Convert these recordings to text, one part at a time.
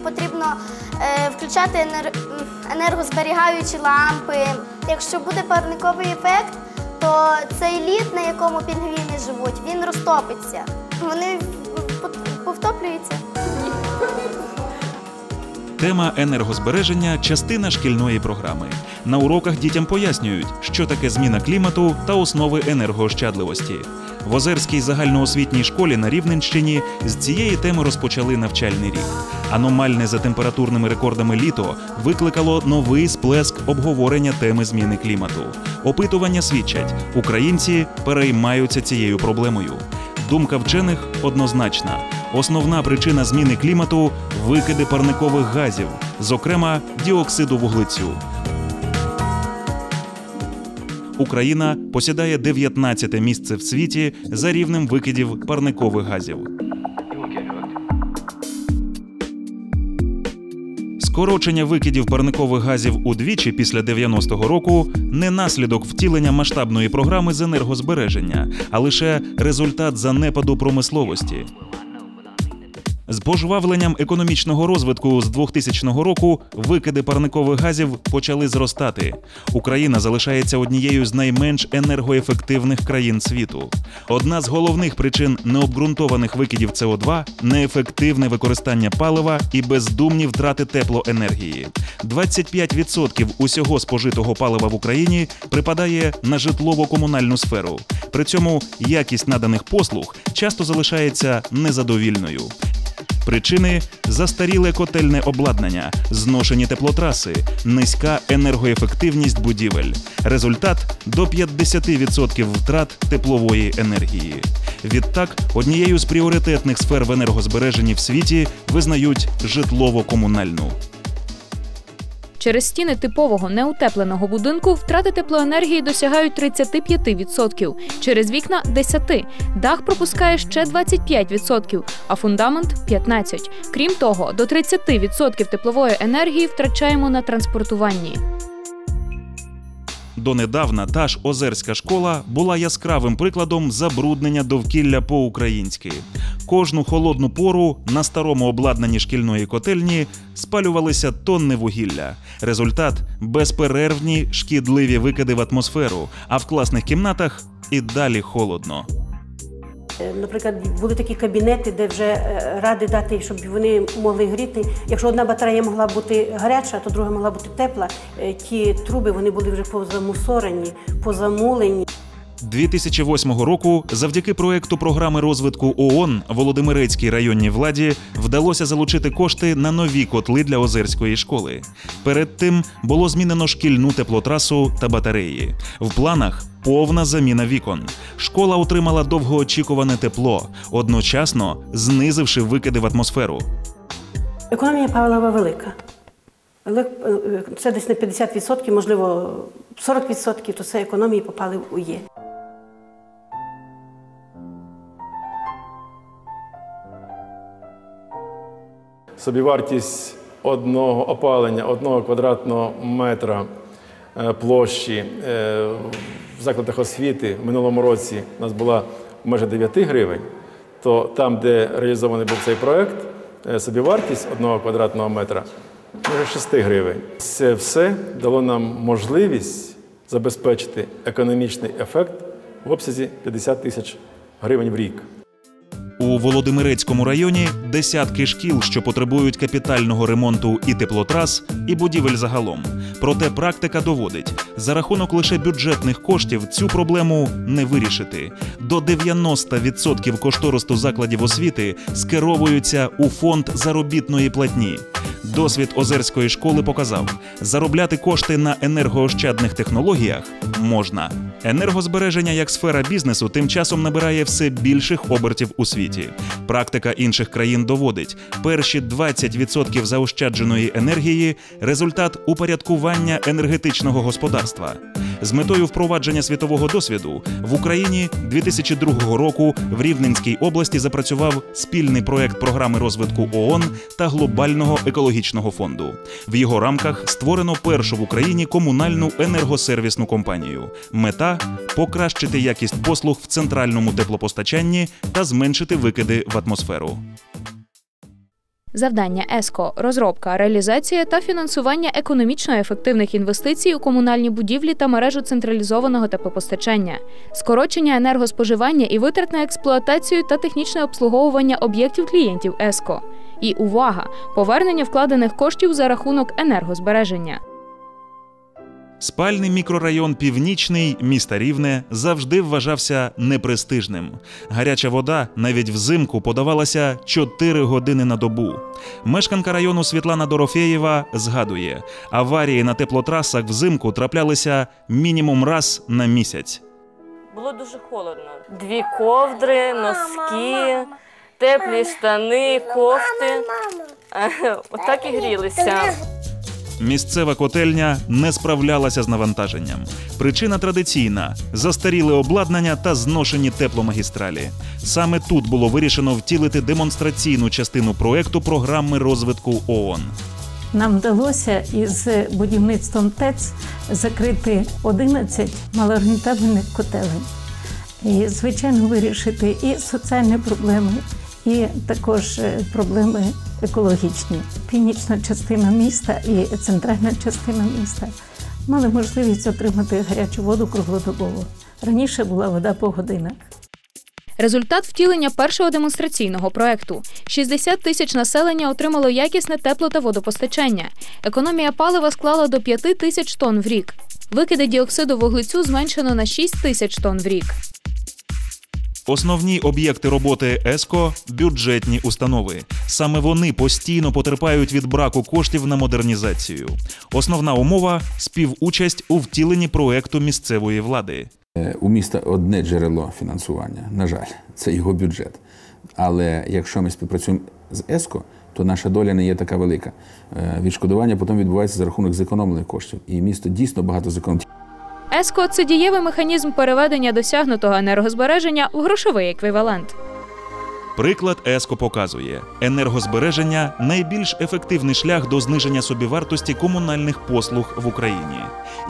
потрібно е, включати енергозберігаючі лампи. Якщо буде парниковий ефект, то цей лід, на якому пінгвіни живуть, він розтопиться. Вони повтоплюються. Тема енергозбереження частина шкільної програми. На уроках дітям пояснюють, що таке зміна клімату та основи енергоощадливості. В Озерській загальноосвітній школі на Рівненщині з цієї теми розпочали навчальний рік. Аномальне за температурними рекордами літо викликало новий сплеск обговорення теми зміни клімату. Опитування свідчать, українці переймаються цією проблемою. Думка вчених однозначна. Основна причина зміни клімату викиди парникових газів, зокрема діоксиду вуглецю. Україна посідає 19 місце в світі за рівнем викидів парникових газів. Скорочення викидів парникових газів удвічі після 90-го року не наслідок втілення масштабної програми з енергозбереження, а лише результат занепаду промисловості. З пожвавленням економічного розвитку з 2000 року викиди парникових газів почали зростати. Україна залишається однією з найменш енергоефективних країн світу. Одна з головних причин необґрунтованих викидів СО2 – неефективне використання палива і бездумні втрати теплоенергії. 25% усього спожитого палива в Україні припадає на житлово-комунальну сферу. При цьому якість наданих послуг часто залишається незадовільною. Причини застаріле котельне обладнання, зношені теплотраси, низька енергоефективність будівель. Результат до 50% втрат теплової енергії. Відтак, однією з пріоритетних сфер в енергозбереженні в світі визнають житлово-комунальну. Через стіни типового неутепленого будинку втрати теплоенергії досягають 35%, через вікна 10%, дах пропускає ще 25%, а фундамент 15%. Крім того, до 30% теплової енергії втрачаємо на транспортуванні. Донедавна та ж Озерська школа була яскравим прикладом забруднення довкілля по-українськи. Кожну холодну пору на старому обладнанні шкільної котельні спалювалися тонни вугілля. Результат безперервні шкідливі викиди в атмосферу, а в класних кімнатах і далі холодно. Е, Наприклад, були такі кабінети, де вже е, ради дати, щоб вони могли гріти. Якщо одна батарея могла бути гаряча, то друга могла бути тепла. Е, Ті труби вони були вже позамусорені, позамулені. 2008 року завдяки проекту програми розвитку ООН Володимирецькій районній владі вдалося залучити кошти на нові котли для Озерської школи. Перед тим було змінено шкільну теплотрасу та батареї. В планах повна заміна вікон. Школа отримала довгоочікуване тепло, одночасно знизивши викиди в атмосферу. Економія палива велика. Але е, це десь на 50%, можливо, 40%, то це економії по паливу є. Собівартість одного опалення, одного квадратного метра площі е, в закладах освіти в минулому році у нас була майже 9 гривень, то там, де реалізований був цей проект, е, собівартість одного квадратного метра майже 6 гривень. Це все дало нам можливість забезпечити економічний ефект в обсязі 50 тисяч гривень в рік. У Володимирецькому районі десятки шкіл, що потребують капітального ремонту і теплотрас, і будівель загалом. Проте практика доводить, за рахунок лише бюджетних коштів цю проблему не вирішити. До 90% коштористу закладів освіти скеровуються у фонд заробітної платні. Досвід Озерської школи показав, заробляти кошти на енергоощадних технологіях можна. Енергозбереження як сфера бізнесу тим часом набирає все більших обертів у світі. Практика інших країн доводить, перші 20% заощадженої енергії результат упорядкування енергетичного господарства. З метою впровадження світового досвіду в Україні 2002 року в Рівненській області запрацював спільний проект програми розвитку ООН та глобального екологічного фонду. В його рамках створено першу в Україні комунальну енергосервісну компанію. Мета покращити якість послуг в центральному теплопостачанні та зменшити викиди в атмосферу. Завдання ЕСКО розробка, реалізація та фінансування економічно ефективних інвестицій у комунальні будівлі та мережу централізованого теплопостачання, скорочення енергоспоживання і витрат на експлуатацію та технічне обслуговування об'єктів клієнтів ЕСКО. І увага! Повернення вкладених коштів за рахунок енергозбереження. Спальний мікрорайон Північний міста Рівне завжди вважався непрестижним. Гаряча вода навіть взимку подавалася 4 години на добу. Мешканка району Світлана Дорофєєва згадує, аварії на теплотрасах взимку траплялися мінімум раз на місяць. Було дуже холодно. Дві ковдри, носки, теплі штани, кофти. Отак і грілися. Місцева котельня не справлялася з навантаженням. Причина традиційна: застаріле обладнання та зношені тепломагістралі. Саме тут було вирішено втілити демонстраційну частину проекту програми розвитку ООН. Нам вдалося із будівництвом ТЕЦ закрити 11 малорентабельних котелень. І, звичайно, вирішити і соціальні проблеми, і також е, проблеми екологічні. Північна частина міста і центральна частина міста мали можливість отримати гарячу воду круглодобово. Раніше була вода по годинах. Результат втілення першого демонстраційного проекту: 60 тисяч населення отримало якісне тепло та водопостачання. Економія палива склала до 5 тисяч тонн в рік. Викиди діоксиду вуглецю зменшено на 6 тисяч тонн в рік. Основні об'єкти роботи ЕСКО бюджетні установи. Саме вони постійно потерпають від браку коштів на модернізацію. Основна умова співучасть у втіленні проекту місцевої влади. Е, У міста одне джерело фінансування, на жаль, це його бюджет. Але якщо ми співпрацюємо з ЕСКО, то наша доля не є така велика. Е, Відшкодування потім відбувається за рахунок зекономлених коштів. І місто дійсно багато зекономить. ЕСКО це дієвий механізм переведення досягнутого енергозбереження в грошовий еквівалент. Приклад ЕСКО показує, енергозбереження найбільш ефективний шлях до зниження собівартості комунальних послуг в Україні.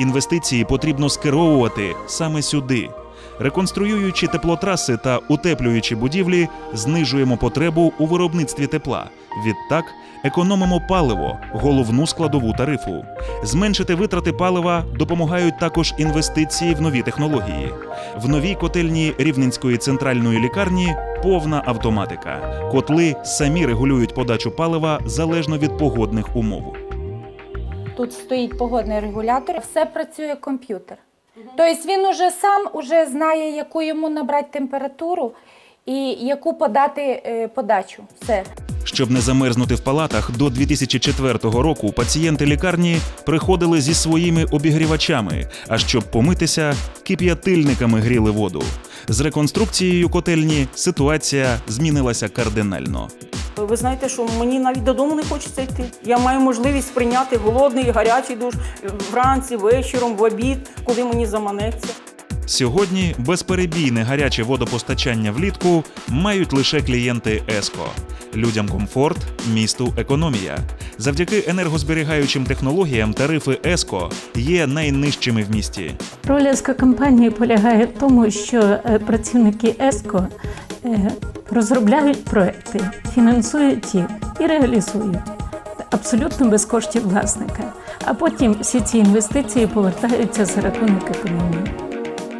Інвестиції потрібно скеровувати саме сюди. Реконструюючи теплотраси та утеплюючи будівлі, знижуємо потребу у виробництві тепла. Відтак економимо паливо, головну складову тарифу. Зменшити витрати палива допомагають також інвестиції в нові технології. В новій котельні Рівненської центральної лікарні повна автоматика. Котли самі регулюють подачу палива залежно від погодних умов. Тут стоїть погодний регулятор, все працює комп'ютер. Тобто він уже сам уже знає, яку йому набрати температуру і яку подати е, подачу. Все. Щоб не замерзнути в палатах, до 2004 року пацієнти лікарні приходили зі своїми обігрівачами, а щоб помитися, кип'ятильниками гріли воду. З реконструкцією котельні ситуація змінилася кардинально. Ви знаєте, що мені навіть додому не хочеться йти. Я маю можливість прийняти голодний гарячий душ вранці, вечором, в обід, коли мені заманеться. Сьогодні безперебійне гаряче водопостачання влітку мають лише клієнти ЕСКО. Людям комфорт, місту економія. Завдяки енергозберігаючим технологіям тарифи ЕСКО є найнижчими в місті. Роль ЕСКО компанії полягає в тому, що е, працівники ЕСКО е, розробляють проекти, фінансують їх і реалізують абсолютно без коштів власника. А потім всі ці інвестиції повертаються за рахунок економії.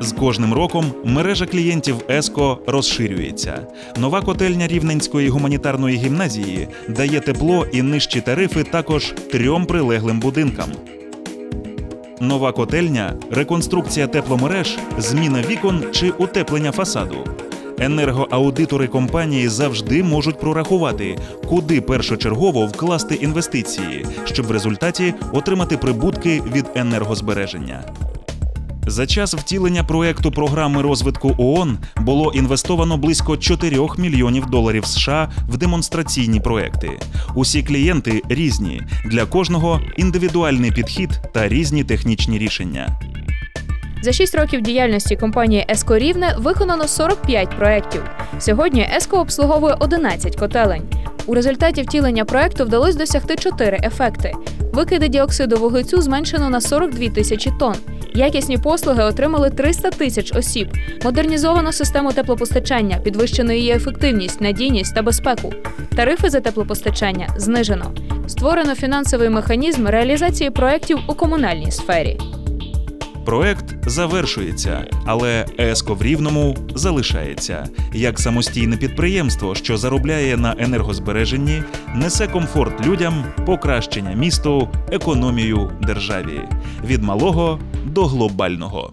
З кожним роком мережа клієнтів ЕСКО розширюється. Нова котельня Рівненської гуманітарної гімназії дає тепло і нижчі тарифи також трьом прилеглим будинкам. Нова котельня, реконструкція тепломереж, зміна вікон чи утеплення фасаду. Енергоаудитори компанії завжди можуть прорахувати, куди першочергово вкласти інвестиції, щоб в результаті отримати прибутки від енергозбереження. За час втілення проекту програми розвитку ООН було інвестовано близько 4 мільйонів доларів США в демонстраційні проекти. Усі клієнти різні, для кожного індивідуальний підхід та різні технічні рішення. За 6 років діяльності компанії Еско Рівне виконано 45 проєктів. Сьогодні Еско обслуговує 11 котелень. У результаті втілення проекту вдалося досягти 4 ефекти: викиди діоксиду вуглецю зменшено на 42 тисячі тонн, Якісні послуги отримали 300 тисяч осіб. Модернізовано систему теплопостачання, підвищено її ефективність, надійність та безпеку. Тарифи за теплопостачання знижено. Створено фінансовий механізм реалізації проєктів у комунальній сфері. Проект завершується, але ЕСКО в Рівному залишається як самостійне підприємство, що заробляє на енергозбереженні, несе комфорт людям, покращення місту, економію державі від малого до глобального.